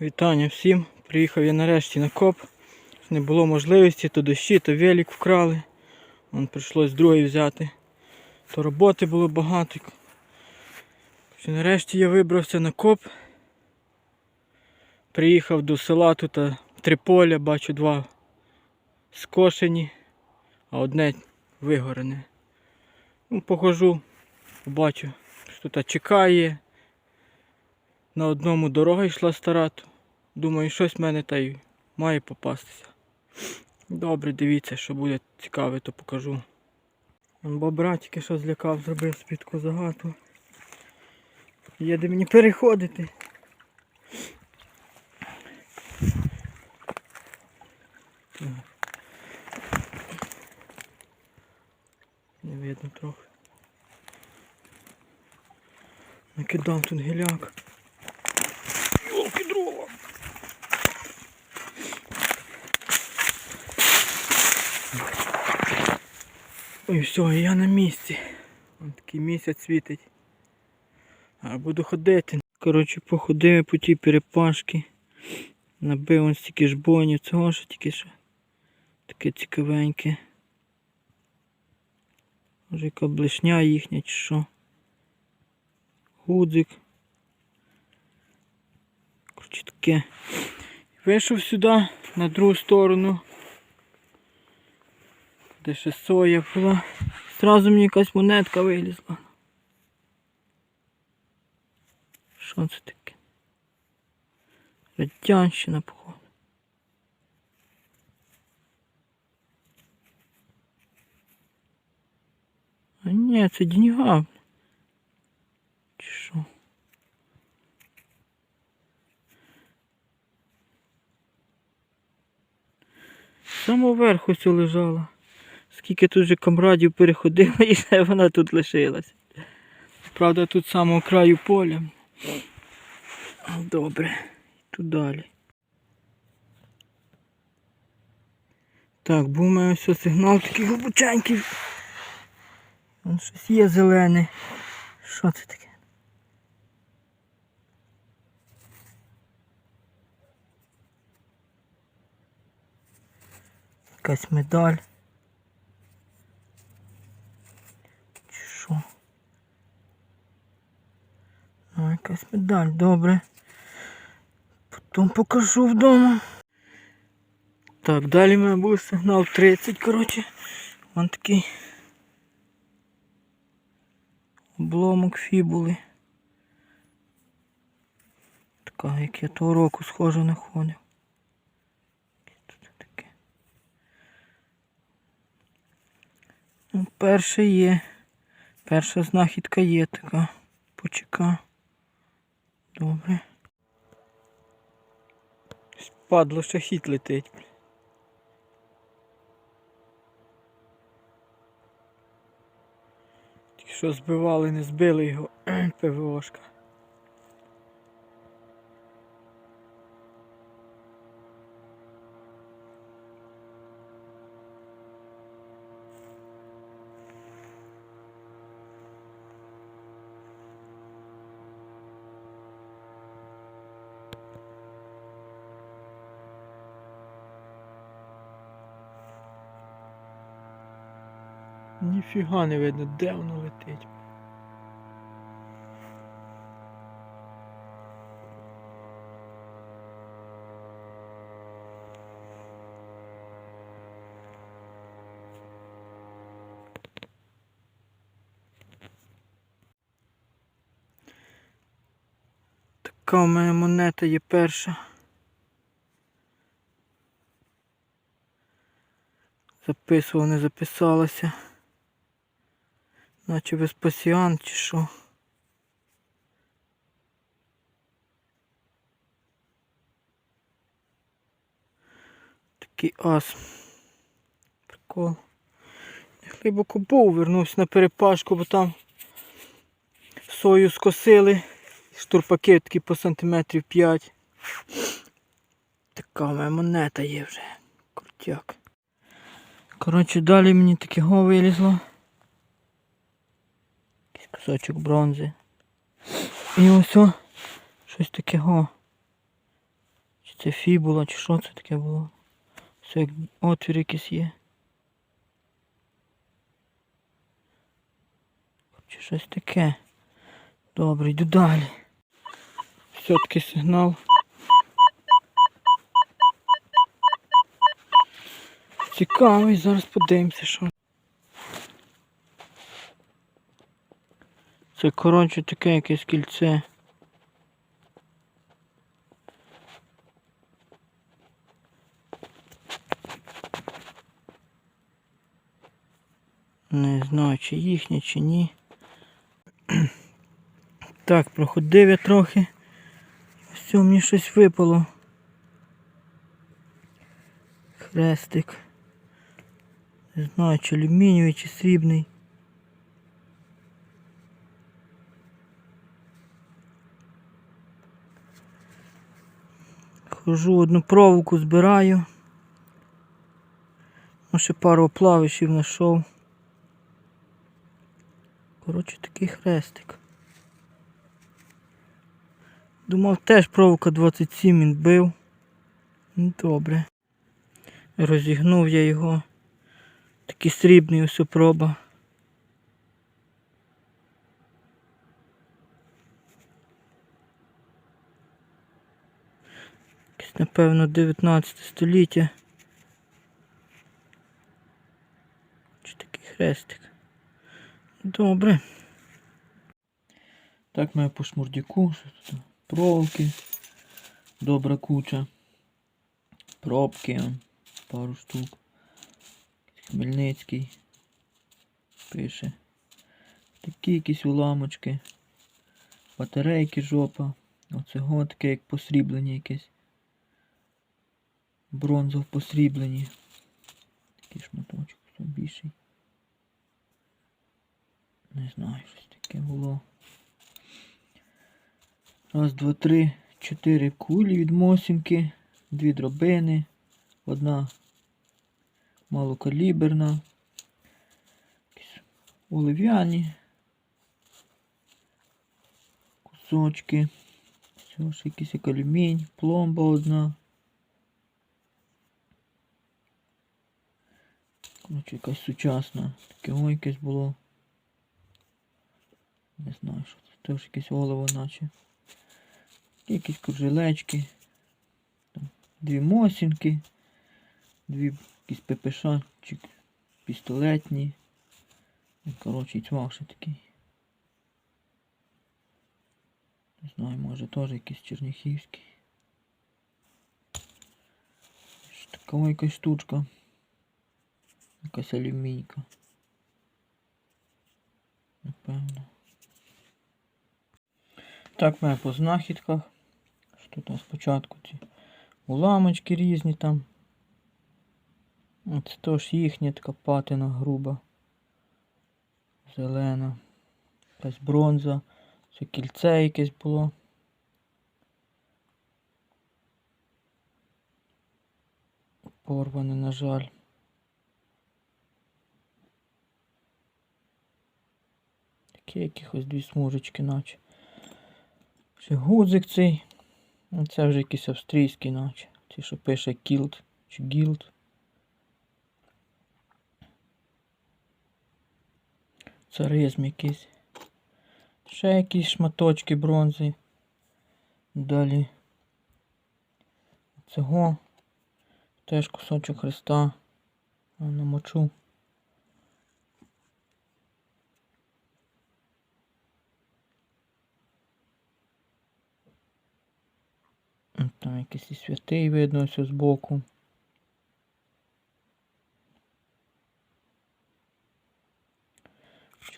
Вітання всім. Приїхав я нарешті на коп. Не було можливості, то дощі, то велик вкрали. Вон прийшлось другий взяти. То роботи було багато. Нарешті я вибрався на коп. Приїхав до села тут а, три поля, бачу два скошені, а одне вигорене. Ну, похожу, побачу, що тут чекає. На одному дорога йшла старату. Думаю, щось в мене та й має попастися. Добре, дивіться, що буде цікаве, то покажу. Вон Бобра тільки що злякав, зробив собі таку загату. Є де мені переходити. Не видно трохи. Накидав тут гіляк. Ой, все, я на місці. Ось такий місяць світить. А буду ходити. Коротше, походив по тій перепашки. Набив ось стільки жбонів, цього ж тільки що. Таке цікавеньке. Може яка блешня їхня чи що. Гудзик. Коротше таке. Вийшов сюди, на другу сторону. Де ще соя була. Зразу мені якась монетка вилізла. Що це таке? Радянщина, походу. А ні, це деньга. Чи що? Само вверху все лежала. Скільки тут же камрадів переходило і вона тут лишилась. Правда, тут самого краю поля. Добре, тут далі. Так, був мене все сигнал такий глибоченький. Вон щось є зелене. Що це таке? Якась медаль. Чи що? А, медаль, добре. Потім покажу вдома. Так, далі в мене був сигнал 30, коротше. Вон такий обломок фібули. Така, як я того року схоже знаходив. Ну, перше є. Перша знахідка є така. Почека. Добре. Падло шахіт летить. Тільки що збивали, не збили його ПВОшка. Ніфіга не видно, де воно летить. Така у мене монета є перша. Записував, не записалася. Наче Веспасіан чи що. Такий ас. Прикол. Був, вернувся на перепашку, бо там сою скосили. Штурпаки такі по сантиметрів 5. Така мене монета є вже. Крутяк. Коротше, далі мені таке го вилізло. Кусочок бронзи. І ось о, щось таке го. Чи це фібула, чи що це таке було? Все як отвір якийсь є. Чи щось таке. Добре, йду далі. Все-таки сигнал. Цікавий, зараз подивимося, що. Це коротше таке якесь кільце. Не знаю, чи їхнє, чи ні. Так, проходив я трохи. Цього мені щось випало. Хрестик. Не знаю, чи алюмінієвий, чи срібний. Хожу одну проволоку збираю. Ну, ще пару оплавишів знайшов. Коротше, такий хрестик. Думав, теж проволока 27 він бив. Ну, Добре. Розігнув я його. Такий срібний ось проба. Напевно, 19 століття. Чи такий хрестик. Добре. Так має по тут? Проволоки. Добра куча. Пробки. Пару штук. Хмельницький. Пише. Такі якісь уламочки. Батарейки жопа. Оце таке як посріблення якесь. Бронза в посрібленні. Такий шматочок, все більший. Не знаю, щось таке було. Раз, два, три, чотири кулі від Мосінки, дві дробини, одна малокаліберна, олив'яні, кусочки, все ж якийсь як алюмінь, пломба одна. Коротше, якась сучасна. Таке о якесь було. Не знаю, що це. Теж якесь олово наче. Якісь кружилечки. Там, дві мосінки. Дві якісь ППШ чи пістолетні. Коротше, цвах ще такий. Не знаю, може теж якийсь черніхівський. Така якась штучка. Якась алюмійка. Напевно. Так, ми по знахідках. Що у спочатку ці уламочки різні там. Це теж їхня така патина груба. Зелена. Якась бронза. Це кільце якесь було. Порване, на жаль. Такі якихось дві смужечки наче. Ще гудзик цей. Ну, Це вже якийсь австрійський наче. Ці, що пише кілт чи гілд. Царизм якийсь. Ще якісь шматочки бронзи. Далі. Цього. Теж кусочок хреста. Намочу. М, Там якийсь і святий видно ось збоку.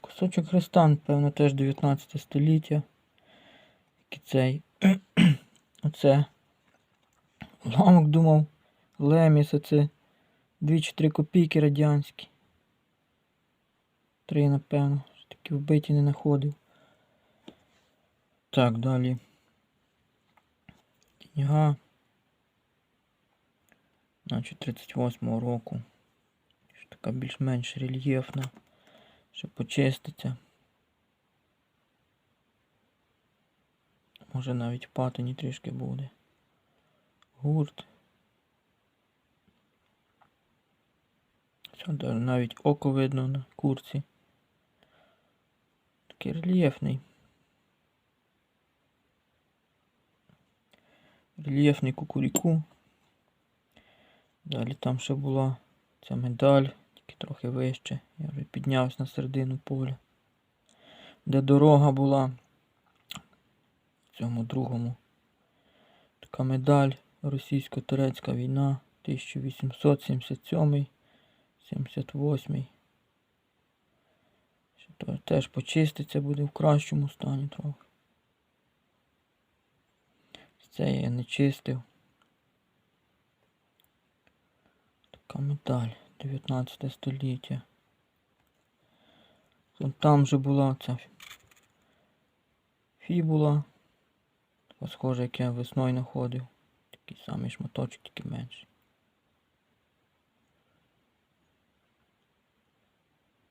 Кусочок хреста, напевно, теж 19 століття. Який цей. Оце. Ламок думав. Леміс оце. 2 чи 3 копійки радянські. Три, напевно. Такі вбиті не знаходив. Так, далі. Книга. Значить 38-го року. Що така більш-менш рельєфна. Ще почиститься. Може навіть патині трішки буде. гурт. Даже навіть око видно на курці. Такий рельєфний. Рельєфний кукуріку. Далі там ще була ця медаль, тільки трохи вище. Я вже піднявся на середину поля. Де дорога була в цьому другому. Така медаль Російсько-турецька війна 1877 78 Ще теж почиститься буде в кращому стані трохи. Це я не чистив. Така медаль 19 століття. Там же була ця фібула. Така схожа, як я весною знаходив. Такий самий шматочок, тільки менший.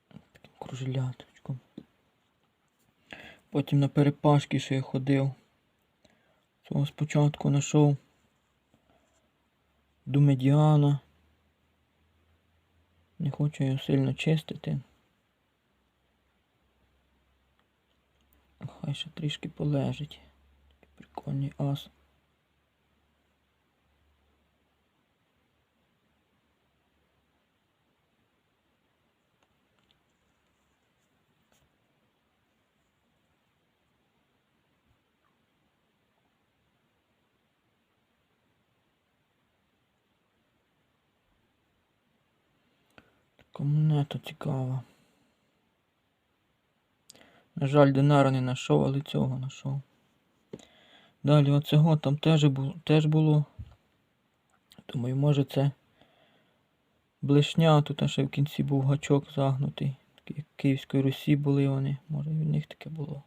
Таким кружеляточком. Потім на перепашки ще я ходив. Цього спочатку знайшов до медіана. Не хочу його сильно чистити. Хай ще трішки полежить. Прикольний ас. Така монета цікава. На жаль, динара не знайшов, але цього знайшов. Далі оцього там теж було, теж було. Думаю, може це блешня, тут ще в кінці був гачок загнутий. Як Київської Русі були вони. Може і в них таке було.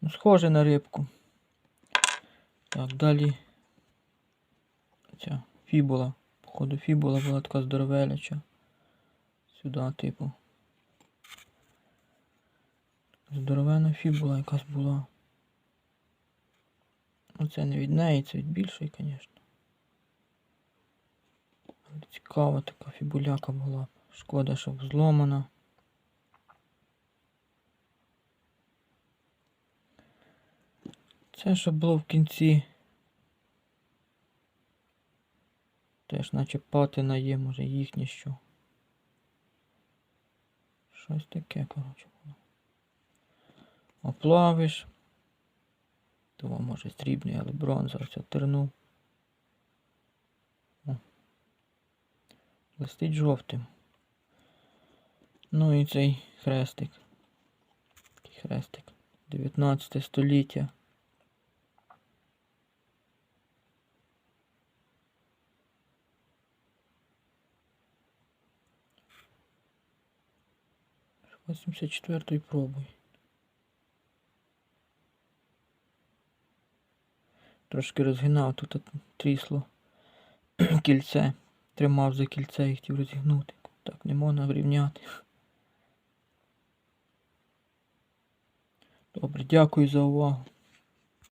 Ну, схоже на рибку. Так, далі. Ця фібула. Походу фібула була така здоровеляча. Сюди, типу. Здоровена фібула якась була. Оце не від неї, це від більшої, звісно. Цікава така фібуляка була. Шкода, що зломана. Це що було в кінці. Теж наче патина є, може їхнє що. Щось таке, коротше. Оплавиш. Того може срібний, але бронза ось тернув. О. Листить жовтим. Ну і цей хрестик. Такий хрестик. 19 століття. Восемьдесят четвертої пробуй. Трошки розгинав, тут трісло кільце. Тримав за кільце і хотів розігнути. Так не можна врівняти. Добре, дякую за увагу.